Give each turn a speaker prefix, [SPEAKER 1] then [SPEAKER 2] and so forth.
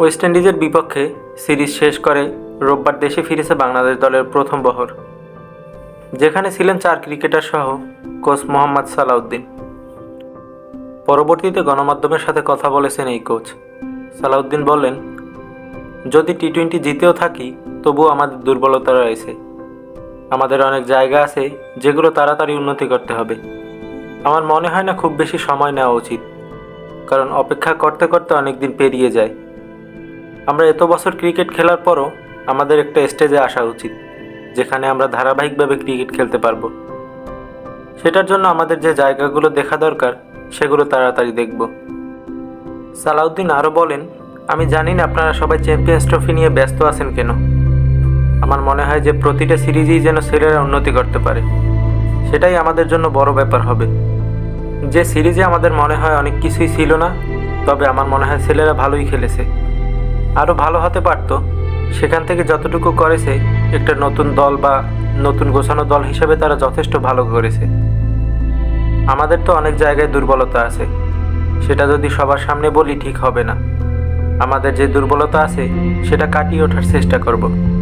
[SPEAKER 1] West ইন্ডিজের বিপক্ষে series শেষ করে রোববার দেশে ফিরেছে বাংলাদেশ দলের প্রথম বহর, যেখানে ছিলেন চার ক্রিকেটার সহ কোচ মোহাম্মদ সালাউদ্দিন। পরবর্তীতে গণমাধ্যমের সাথে কথা বলেছেন এই কোচ। সালাউদ্দিন বলেন যদি টি টোয়েন্টি জিতেও থাকি, তবুও আমাদের দুর্বলতা রয়েছে। আমাদের অনেক জায়গা আছে যেগুলো তাড়াতাড়ি উন্নতি করতে হবে। আমার মনে হয় না খুব বেশি সময় নেওয়া উচিত, কারণ অপেক্ষা করতে করতে অনেক দিন পেরিয়ে যায়। আমরা এত বছর ক্রিকেট খেলার পরও আমাদের একটা স্টেজে আসা উচিত, যেখানে আমরা ধারাবাহিকভাবে ক্রিকেট খেলতে পারব। সেটার জন্য আমাদের যে জায়গাগুলো দেখা দরকার, সেগুলো তাড়াতাড়ি দেখব। সালাউদ্দিন আরও বলেন, আমি জানি না আপনারা সবাই চ্যাম্পিয়ন্স ট্রফি নিয়ে ব্যস্ত আছেন কেন। আমার মনে হয় যে প্রতিটা সিরিজেই যেন ছেলেরা উন্নতি করতে পারে। সেটাই আমাদের জন্য বড় ব্যাপার হবে। যে সিরিজে আমাদের মনে হয় অনেক কিছুই ছিল না, তবে আমার মনে হয় ছেলেরা ভালোই খেলেছে। আরও ভালো হতে পারত। সেখান থেকে যতটুকু করেছে, একটা নতুন দল বা নতুন গোছানো দল হিসেবে তারা যথেষ্ট ভালো করেছে। আমাদের তো অনেক জায়গায় দুর্বলতা আছে। সেটা যদি সবার সামনে বলি, ঠিক হবে না। আমাদের যে দুর্বলতা আছে, সেটা কাটিয়ে ওঠার চেষ্টা করব।